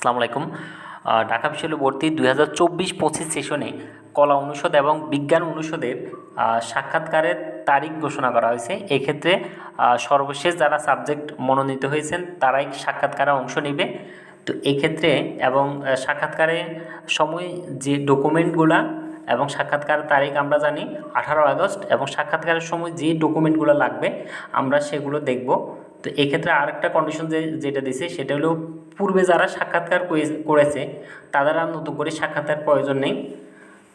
আসসালামু আলাইকুম। ঢাকা বিশ্ববিদ্যালয় ভর্তি দুই হাজার চব্বিশ পঁচিশ সেশনে কলা অনুষদ এবং বিজ্ঞান অনুষদের সাক্ষাৎকারের তারিখ ঘোষণা করা হয়েছে। এক্ষেত্রে সর্বশেষ যারা সাবজেক্ট মনোনীত হয়েছেন, তারাই সাক্ষাৎকারে অংশ নেবে। তো এক্ষেত্রে এবং সাক্ষাৎকারে সময় যে ডকুমেন্টগুলা এবং সাক্ষাৎকার তারিখ আমরা জানি আঠারো আগস্ট এবং সাক্ষাৎকারের সময় যে ডকুমেন্টগুলো লাগবে আমরা সেগুলো দেখব। তো এক্ষেত্রে আরেকটা কন্ডিশন যে, যেটা দিছে, সেটা হলো পূর্বে যারা সাক্ষাৎকার করেছে তাদের আর নতুন করে সাক্ষাৎকার প্রয়োজন নেই।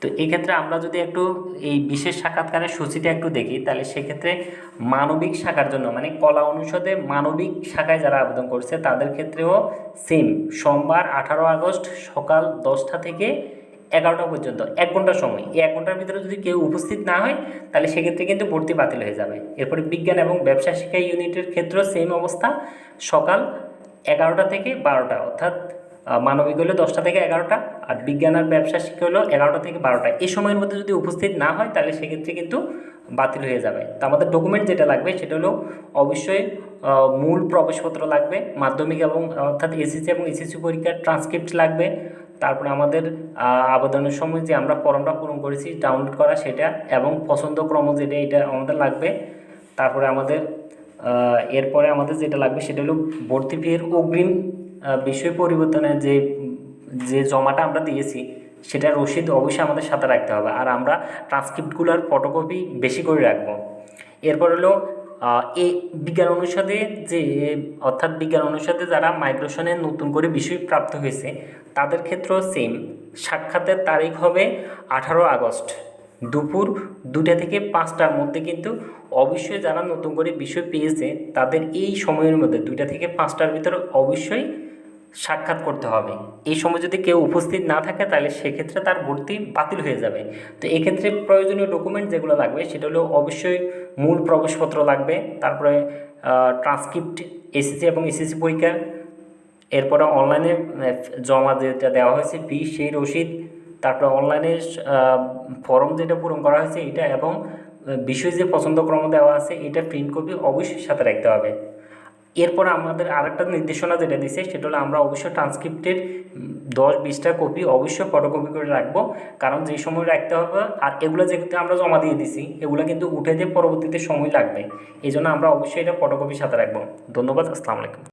তো এক্ষেত্রে আমরা যদি একটু এই বিশেষ সাক্ষাৎকারের সূচিটা একটু দেখি, তাহলে সেক্ষেত্রে মানবিক শাখার জন্য মানে কলা অনুষদে মানবিক শাখায় যারা আবেদন করছে, তাদের ক্ষেত্রেও সেম সোমবার আঠারো আগস্ট সকাল দশটা থেকে এগারোটা পর্যন্ত, এক ঘণ্টা সময়। এই এক ঘণ্টার ভিতরে যদি কেউ উপস্থিত না হয়, তাহলে সেক্ষেত্রে কিন্তু ভর্তি বাতিল হয়ে যাবে। এরপরে বিজ্ঞান এবং ব্যবসা শিক্ষা ইউনিটের ক্ষেত্রেও সেম অবস্থা। সকাল এগারোটা থেকে বারোটা, অর্থাৎ মানবিক হলো দশটা থেকে এগারোটা, আর বিজ্ঞান আর ব্যবসা শিক্ষা হলো এগারোটা থেকে বারোটা। এই সময়ের মধ্যে যদি উপস্থিত না হয়, তাহলে সেক্ষেত্রে কিন্তু বাতিল হয়ে যাবে। তো আমাদের ডকুমেন্ট যেটা লাগবে, সেটা হলো অবশ্যই মূল প্রবেশপত্র লাগবে, মাধ্যমিক এবং, অর্থাৎ এসএসসি এবং এসএসসি পরীক্ষার ট্রান্সক্রিপ্ট লাগবে তারপরে আমাদের আবেদনের সময় যে আমরা ফর্মটা পূরণ করেছি ডাউনলোড করা সেটা এবং পছন্দক্রম যেটা এটা আমাদের লাগবে। তারপরে আমাদের এরপরে আমাদের যেটা লাগবে সেটা হলো ভর্তি ফির অগ্রিম বিষয় পরিবর্তনের যে যে জমাটা আমরা দিয়েছি, সেটা রসিদ অবশ্যই আমাদের সাথে রাখতে হবে। আর আমরা ট্রান্সক্রিপ্টগুলোর ফটোকপি বেশি করে রাখব। এরপর হলো এ বিজ্ঞান অনুষদে যে অর্থাৎ বিজ্ঞান অনুষদে যারা মাইগ্রেশনে নতুন করে বিষয় প্রাপ্ত হয়েছে, তাদের ক্ষেত্রেও সেম সাক্ষাতের তারিখ হবে আঠারো আগস্ট। দুপুর দুটা থেকে পাঁচটার মধ্যে কিন্তু অবশ্যই যারা নতুন করে বিষয় পেয়েছে, তাদের এই সময়ের মধ্যে, দুইটা থেকে পাঁচটার ভিতরে অবশ্যই সাক্ষাৎ করতে হবে। এই সময় যদি কেউ উপস্থিত না থাকে, তাহলে সেক্ষেত্রে তার ভর্তি বাতিল হয়ে যাবে। তো এক্ষেত্রে প্রয়োজনীয় ডকুমেন্ট যেগুলো লাগবে, সেটা হলো অবশ্যই মূল প্রবেশপত্র লাগবে, তারপরে ট্রান্সক্রিপ্ট এসএসসি এবং এসএসসি পরীক্ষা, এরপরে অনলাইনে জমা যেটা দেওয়া হয়েছে ফি সেই রসিদ, তারপরে অনলাইনে ফর্ম যেটা পূরণ করা হয়েছে, এটা এবং বিষয় যে পছন্দক্রম দেওয়া আছে, এটা প্রিন্ট কপি অবশ্যই সাথে রাখতে হবে। এরপর আমাদের আরেকটা নির্দেশনা যেটা দিছে, সেটা হলো আমরা অবশ্যই ট্রান্সক্রিপ্টের দশ বিশটা কপি অবশ্যই ফটোকপি করে রাখব। কারণ যে সময় রাখতে হবে, আর এগুলো যেহেতু আমরা জমা দিয়ে দিছি, এগুলো কিন্তু উঠে দিয়ে পরবর্তীতে সময় লাগবে। এই জন্য আমরা অবশ্যই এটা ফটোকপির সাথে রাখব। ধন্যবাদ, আসসালামু আলাইকুম।